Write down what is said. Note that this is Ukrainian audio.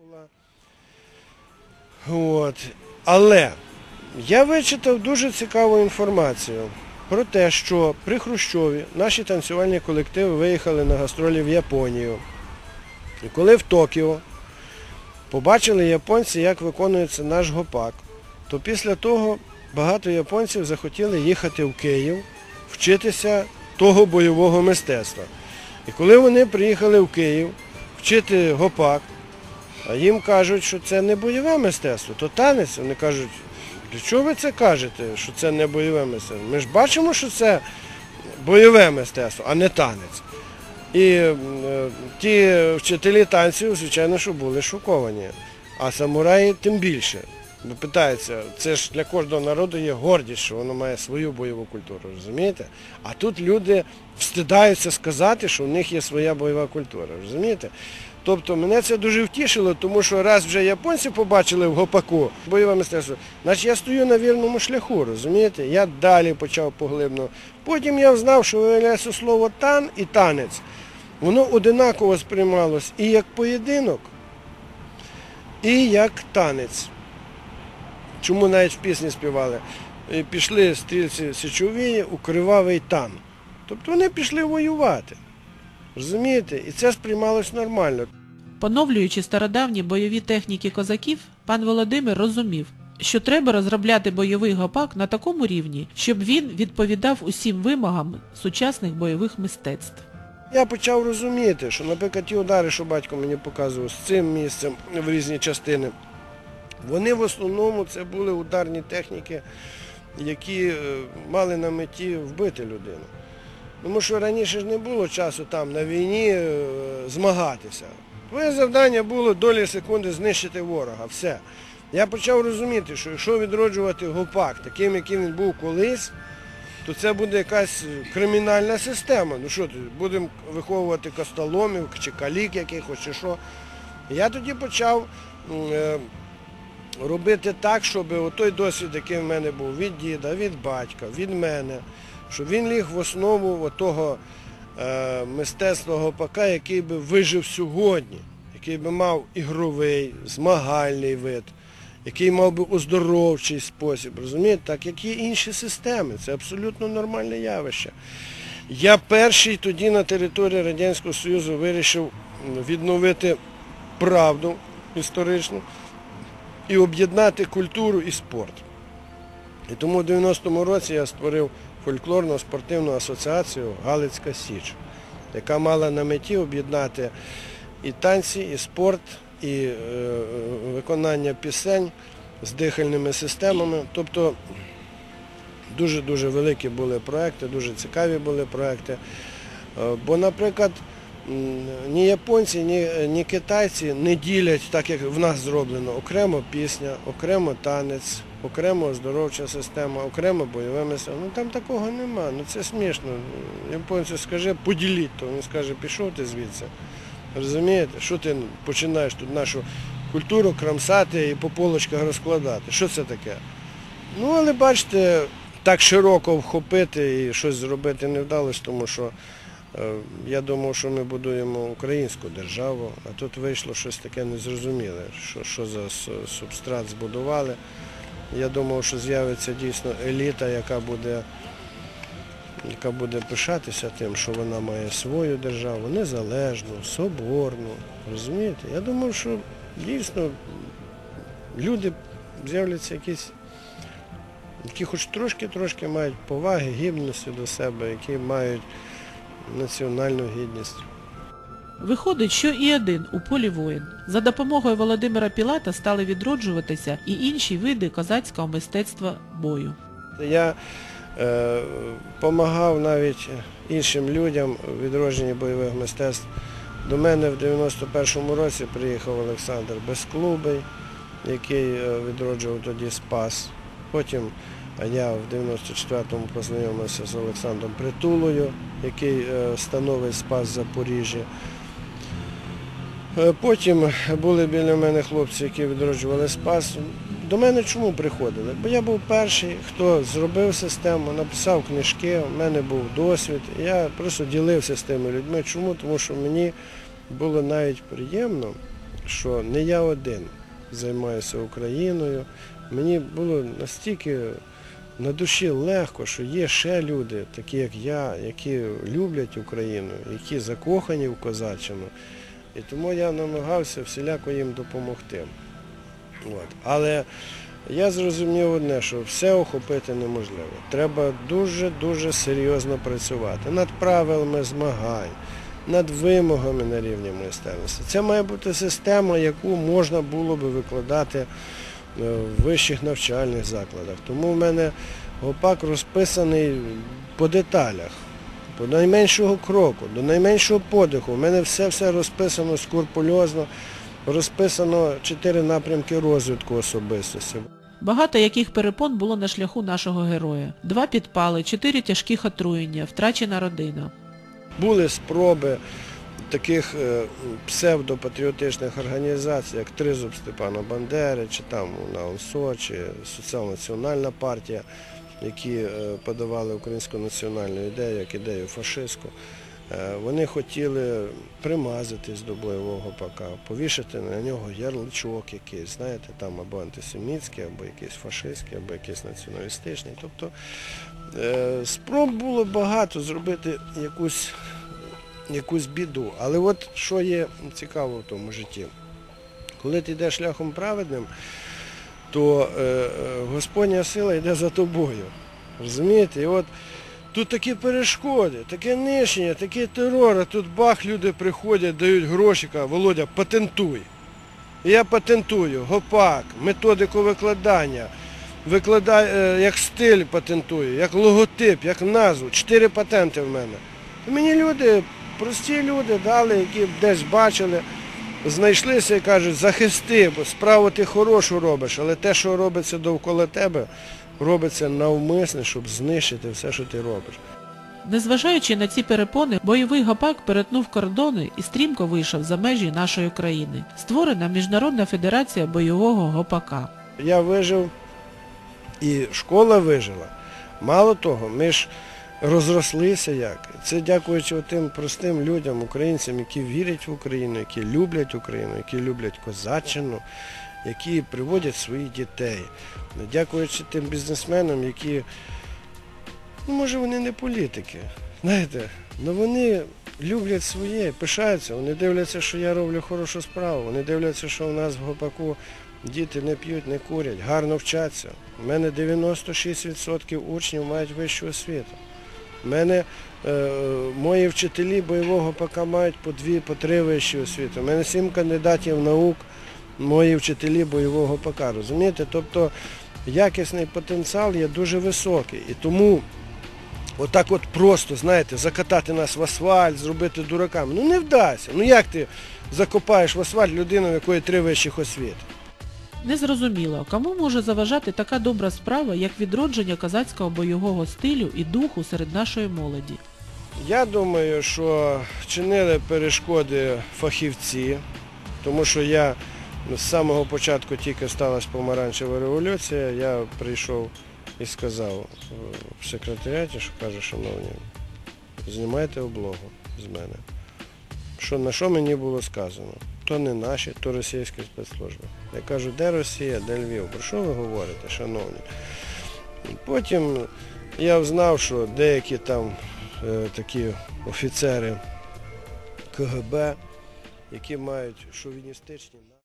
була. От. Але я вичитав дуже цікаву інформацію про те, що при Хрущові наші танцювальні колективи виїхали на гастролі в Японію. І коли в Токіо побачили японці, як виконується наш гопак, то після того багато японців захотіли їхати в Київ, вчитися того бойового мистецтва. І коли вони приїхали в Київ вчити гопак, а їм кажуть, що це не бойове мистецтво, то танець. Вони кажуть, для чого ви це кажете, що це не бойове мистецтво? Ми ж бачимо, що це бойове мистецтво, а не танець. І е, ті вчителі танців, звичайно, що були шоковані. А самураї тим більше. Бо питаються, це ж для кожного народу є гордість, що воно має свою бойову культуру, розумієте? А тут люди встидаються сказати, що в них є своя бойова культура, розумієте? Тобто мене це дуже втішило, тому що раз вже японці побачили в гопаку бойове мистецтво, значить я стою на вірному шляху, розумієте? Я далі почав поглибно. Потім я знав, що виявляється слово тан і танець. Воно одинаково сприймалось і як поєдинок, і як танець. Чому навіть в пісні співали? Пішли стрільці січові у кривавий тан. Тобто вони пішли воювати. Розумієте? І це сприймалось нормально. Поновлюючи стародавні бойові техніки козаків, пан Володимир розумів, що треба розробляти бойовий гопак на такому рівні, щоб він відповідав усім вимогам сучасних бойових мистецтв. Я почав розуміти, що, наприклад, ті удари, що батько мені показував з цим місцем в різні частини, вони в основному це були ударні техніки, які е, мали на меті вбити людину. Тому що раніше ж не було часу там на війні е, змагатися. Твоє завдання було долі секунди знищити ворога. Все. Я почав розуміти, що якщо відроджувати гопак таким, яким він був колись, то це буде якась кримінальна система. Ну що будемо виховувати костоломів чи калік якихось, чи що. Я тоді почав е, робити так, щоб той досвід, який в мене був від діда, від батька, від мене, щоб він ліг в основу того е, мистецтва гопака, який би вижив сьогодні, який би мав ігровий, змагальний вид, який мав би оздоровчий спосіб, розумієте, так як є інші системи. Це абсолютно нормальне явище. Я перший тоді на території Радянського Союзу вирішив відновити правду історичну і об'єднати культуру і спорт. І тому в 90-му році я створив фольклорну спортивну асоціацію Галицька Січ, яка мала на меті об'єднати і танці, і спорт, і е, виконання пісень з дихальними системами. Тобто дуже-дуже великі були проекти, дуже цікаві були проекти. Е, Бо, наприклад, ні японці, ні, ні китайці не ділять, так як в нас зроблено, окремо пісня, окремо танець, окремо оздоровча система, окремо бойове мистецтво. Ну там такого нема, ну це смішно. Японцю скаже, поділіть, то він скаже, пішов ти звідси. Розумієте, що ти починаєш тут нашу культуру крамсати і по полочках розкладати? Що це таке? Ну, але бачите, так широко вхопити і щось зробити не вдалося, тому що я думав, що ми будуємо українську державу, а тут вийшло щось таке незрозуміле, що, що за субстрат збудували. Я думав, що з'явиться дійсно еліта, яка буде, яка буде пишатися тим, що вона має свою державу, незалежну, соборну. Розумієте? Я думав, що дійсно люди з'являться якісь які хоч трошки-трошки мають поваги, гідності до себе, які мають національну гідність. Виходить, що і один у полі воїн. За допомогою Володимира Пілата стали відроджуватися і інші види козацького мистецтва бою. Я допомагав е, навіть іншим людям у відродженні бойових мистецтв. До мене в 91-му році приїхав Олександр Безклубий, який е, відроджував тоді Спас. Потім я в 94-му познайомився з Олександром Притулою, який е, становить Спас в Запоріжжі. Е, Потім були біля мене хлопці, які відроджували Спас. До мене чому приходили? Бо я був перший, хто зробив систему, написав книжки, у мене був досвід. Я просто ділився з тими людьми. Чому? Тому що мені було навіть приємно, що не я один займаюся Україною. Мені було настільки на душі легко, що є ще люди, такі як я, які люблять Україну, які закохані в козаччину. І тому я намагався всіляко їм допомогти. От. Але я зрозумів одне, що все охопити неможливо. Треба дуже-дуже серйозно працювати над правилами змагань, над вимогами на рівні майстерності. Це має бути система, яку можна було би викладати в вищих навчальних закладах. Тому в мене гопак розписаний по деталях, по найменшого кроку, до найменшого подиху. У мене все-все розписано скрупульозно, розписано чотири напрямки розвитку особистості. Багато яких перепон було на шляху нашого героя. Два підпали, чотири тяжких отруєння, втрачена родина. Були спроби таких е, псевдопатріотичних організацій, як Тризуб Степана Бандери, чи там УНАУНСО, чи Соціал-національна партія, які е, подавали українську національну ідею, як ідею фашистську. Е, Вони хотіли примазатись до бойового ПК, повішати на нього ярличок якийсь, знаєте, там або антисемітський, або якийсь фашистський, або якийсь націоналістичний. Тобто спроб було багато зробити якусь, якусь біду. Але от що є цікаво в тому житті, коли ти йдеш шляхом праведним, то е, е, Господня сила йде за тобою. Розумієте? І от тут такі перешкоди, таке нищення, такий терор, а тут бах, люди приходять, дають гроші, кажуть, Володя, патентуй. Я патентую, гопак, методику викладання, викладаю, е, як стиль патентую, як логотип, як назву. Чотири патенти в мене. Мені люди, прості люди дали, які десь бачили, знайшлися і кажуть, захисти, бо справу ти хорошу робиш, але те, що робиться довкола тебе, робиться навмисне, щоб знищити все, що ти робиш. Незважаючи на ці перепони, бойовий гопак перетнув кордони і стрімко вийшов за межі нашої країни. Створена Міжнародна федерація бойового гопака. Я вижив і школа вижила. Мало того, ми ж розрослися як. Це дякуючи тим простим людям, українцям, які вірять в Україну, які люблять Україну, які люблять козаччину, які приводять своїх дітей. Дякуючи тим бізнесменам, які, ну може вони не політики, знаєте, але вони люблять своє, пишаються, вони дивляться, що я роблю хорошу справу, вони дивляться, що у нас в Гопаку діти не п'ють, не курять, гарно вчаться. У мене 96% учнів мають вищу освіту. У мене е, мої вчителі бойового ПК мають по дві, по три вищі освіти. У мене сім кандидатів наук, мої вчителі бойового ПК. Розумієте? Тобто якісний потенціал є дуже високий. І тому отак от просто, знаєте, закатати нас в асфальт, зробити дураками. Ну не вдасться. Ну як ти закопаєш в асфальт людину, в якої три вищих освіти? Незрозуміло, кому може заважати така добра справа, як відродження козацького бойового стилю і духу серед нашої молоді. Я думаю, що чинили перешкоди фахівці, тому що я з самого початку тільки сталася помаранчева революція, я прийшов і сказав е, в секретаріаті, що каже, шановні, знімайте облогу з мене. Що, на що мені було сказано? То не наші, то російські спецслужби. Я кажу, де Росія, де Львів? Про що ви говорите, шановні? Потім я знав, що деякі там е, такі офіцери КГБ, які мають шовіністичні